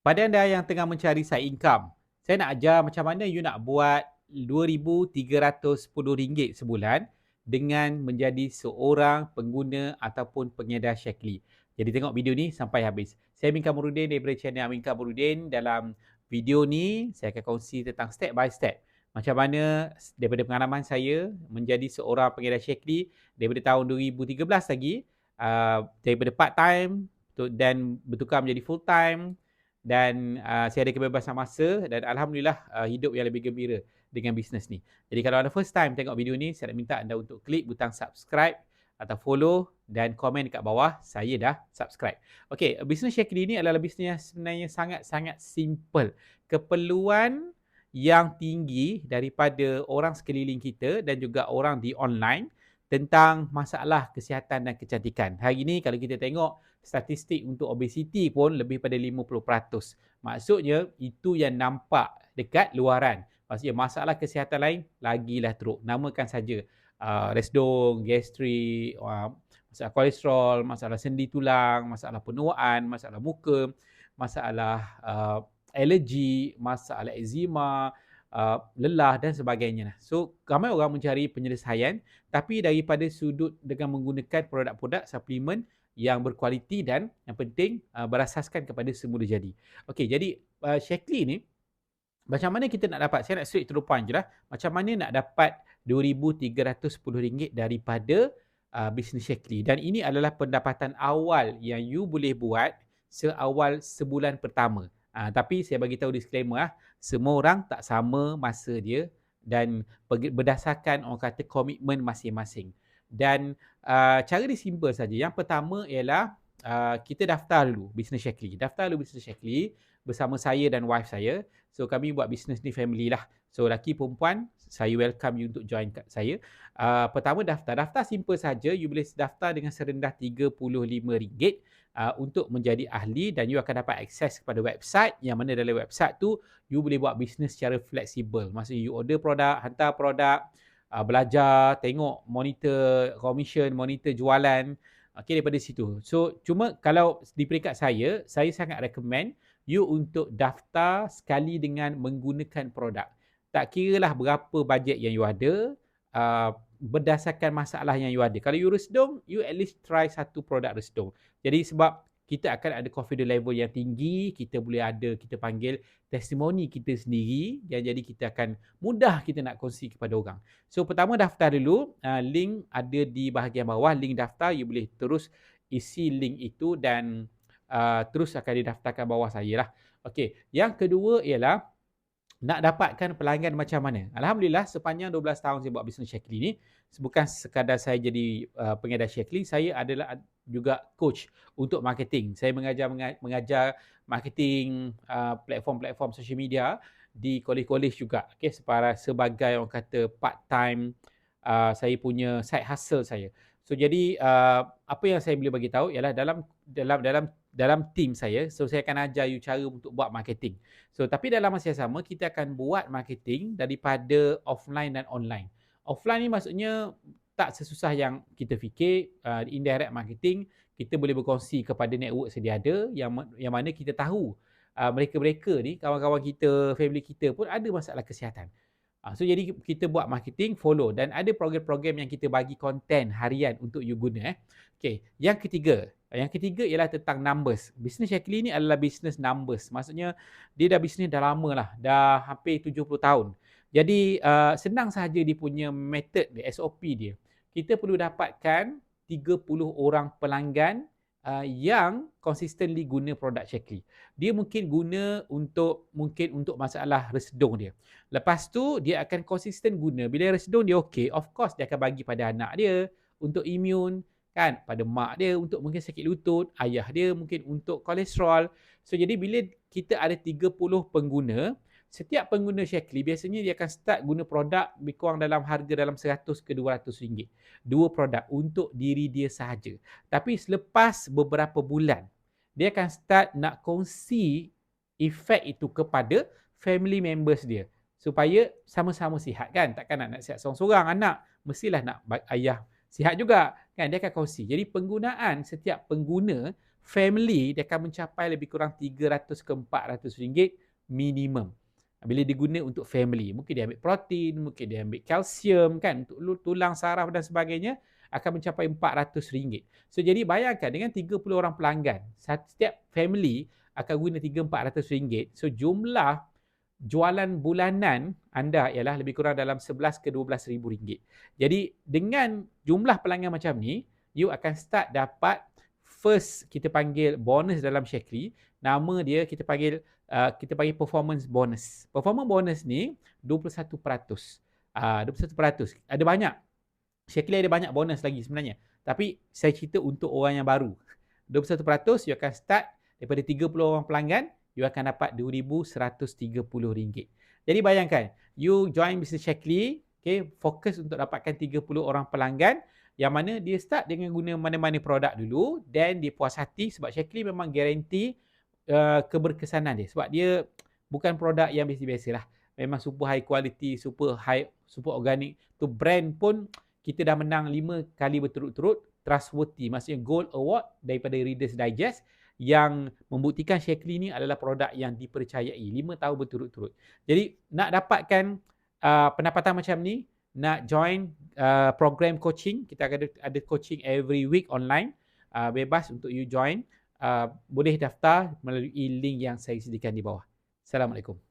Pada anda yang tengah mencari side income, saya nak ajar macam mana you nak buat RM2,310 sebulan dengan menjadi seorang pengguna ataupun pengedar Shakely. Jadi tengok video ni sampai habis. Saya Amin Kamurudin daripada channel Amin Kamurudin. Dalam video ni saya akan kongsi tentang step by step macam mana daripada pengalaman saya menjadi seorang pengedar Shakely daripada tahun 2013 lagi uh, daripada part time dan bertukar menjadi full time dan uh, saya ada kebebasan masa dan alhamdulillah uh, hidup yang lebih gembira dengan bisnes ni. Jadi kalau anda first time tengok video ni, saya nak minta anda untuk klik butang subscribe atau follow dan komen dekat bawah saya dah subscribe. Okey, bisnes Shakely ni adalah bisnes yang sebenarnya sangat-sangat simple. Keperluan yang tinggi daripada orang sekeliling kita dan juga orang di online tentang masalah kesihatan dan kecantikan. Hari ini kalau kita tengok statistik untuk obesiti pun lebih pada 50%. Maksudnya itu yang nampak dekat luaran. Maksudnya masalah kesihatan lain lagilah teruk. Namakan saja uh, resdung, gastrik, uh, masalah kolesterol, masalah sendi tulang, masalah penuaan, masalah muka, masalah uh, alergi, masalah eczema, uh, lelah dan sebagainya. So ramai orang mencari penyelesaian tapi daripada sudut dengan menggunakan produk-produk suplemen yang berkualiti dan yang penting uh, berasaskan kepada semula jadi. Okey, jadi uh, Shakely ni macam mana kita nak dapat? Saya nak straight to the point je lah. Macam mana nak dapat RM2,310 daripada uh, bisnes Shakely. Dan ini adalah pendapatan awal yang you boleh buat seawal sebulan pertama. Uh, tapi saya bagi tahu disclaimer ah, semua orang tak sama masa dia dan berdasarkan orang kata komitmen masing-masing. Dan uh, cara dia simple saja. Yang pertama ialah uh, kita daftar dulu bisnes Shakely. Daftar dulu bisnes Shakely bersama saya dan wife saya. So kami buat bisnes ni family lah. So laki perempuan saya welcome you untuk join kat saya. Uh, pertama daftar. Daftar simple saja. You boleh daftar dengan serendah RM35 uh, untuk menjadi ahli dan you akan dapat akses kepada website yang mana dalam website tu you boleh buat bisnes secara fleksibel. Maksudnya you order produk, hantar produk, uh, belajar, tengok monitor commission, monitor jualan. Okay, daripada situ. So, cuma kalau di peringkat saya, saya sangat recommend you untuk daftar sekali dengan menggunakan produk. Tak kira lah berapa bajet yang you ada, uh, berdasarkan masalah yang you ada. Kalau you resdung, you at least try satu produk resdung. Jadi sebab kita akan ada confidence level yang tinggi, kita boleh ada, kita panggil testimoni kita sendiri yang jadi kita akan mudah kita nak kongsi kepada orang. So pertama daftar dulu, uh, link ada di bahagian bawah, link daftar, you boleh terus isi link itu dan uh, terus akan didaftarkan bawah saya lah. Okay, yang kedua ialah nak dapatkan pelanggan macam mana? Alhamdulillah sepanjang 12 tahun saya buat bisnes Shakely ni, bukan sekadar saya jadi uh, pengedar Shakely, saya adalah juga coach untuk marketing. Saya mengajar mengajar marketing uh, platform-platform social media di kolej-kolej juga. Okay, separa sebagai orang kata part time uh, saya punya side hustle saya. So jadi uh, apa yang saya boleh bagi tahu ialah dalam dalam dalam dalam team saya so saya akan ajar you cara untuk buat marketing. So tapi dalam masa yang sama kita akan buat marketing daripada offline dan online. Offline ni maksudnya tak sesusah yang kita fikir uh, indirect marketing kita boleh berkongsi kepada network sedia ada yang yang mana kita tahu uh, mereka-mereka ni kawan-kawan kita, family kita pun ada masalah kesihatan. Uh, so jadi kita buat marketing follow dan ada program-program yang kita bagi konten harian untuk you guna eh. Okay, yang ketiga, yang ketiga ialah tentang numbers. Bisnes Shakely ni adalah bisnes numbers. Maksudnya dia dah bisnes dah lama lah. Dah hampir 70 tahun. Jadi uh, senang sahaja dia punya method dia, SOP dia. Kita perlu dapatkan 30 orang pelanggan uh, yang consistently guna produk Shakely. Dia mungkin guna untuk mungkin untuk masalah resdung dia. Lepas tu dia akan konsisten guna. Bila resdung dia okey, of course dia akan bagi pada anak dia untuk imun kan pada mak dia untuk mungkin sakit lutut, ayah dia mungkin untuk kolesterol. So jadi bila kita ada 30 pengguna, setiap pengguna Shakely biasanya dia akan start guna produk lebih kurang dalam harga dalam 100 ke 200 ringgit. Dua produk untuk diri dia sahaja. Tapi selepas beberapa bulan, dia akan start nak kongsi efek itu kepada family members dia. Supaya sama-sama sihat kan. Takkan nak, nak sihat seorang-seorang anak. Mestilah nak ayah sihat juga kan dia akan kongsi jadi penggunaan setiap pengguna family dia akan mencapai lebih kurang 300 ke 400 ringgit minimum. Bila diguna untuk family, mungkin dia ambil protein, mungkin dia ambil kalsium kan untuk tulang saraf dan sebagainya akan mencapai 400 ringgit. So jadi bayangkan dengan 30 orang pelanggan, setiap family akan guna 3-400 ringgit. So jumlah jualan bulanan anda ialah lebih kurang dalam 11 ke 12 ribu ringgit. Jadi dengan jumlah pelanggan macam ni, you akan start dapat first kita panggil bonus dalam Shakely. Nama dia kita panggil uh, kita panggil performance bonus. Performance bonus ni 21%. Uh, 21%. Ada banyak. Shakely ada banyak bonus lagi sebenarnya. Tapi saya cerita untuk orang yang baru. 21% you akan start daripada 30 orang pelanggan you akan dapat RM2,130. Jadi bayangkan, you join Mr. Shackley, okay, fokus untuk dapatkan 30 orang pelanggan yang mana dia start dengan guna mana-mana produk dulu dan dia puas hati sebab Shackley memang garanti uh, keberkesanan dia. Sebab dia bukan produk yang biasa-biasa lah. Memang super high quality, super high, super organic. Tu brand pun kita dah menang 5 kali berturut-turut trustworthy. Maksudnya gold award daripada Reader's Digest yang membuktikan Shakely ni adalah produk yang dipercayai 5 tahun berturut-turut. Jadi nak dapatkan uh, pendapatan macam ni, nak join uh, program coaching, kita ada, ada coaching every week online, uh, bebas untuk you join. Uh, boleh daftar melalui link yang saya sediakan di bawah. Assalamualaikum.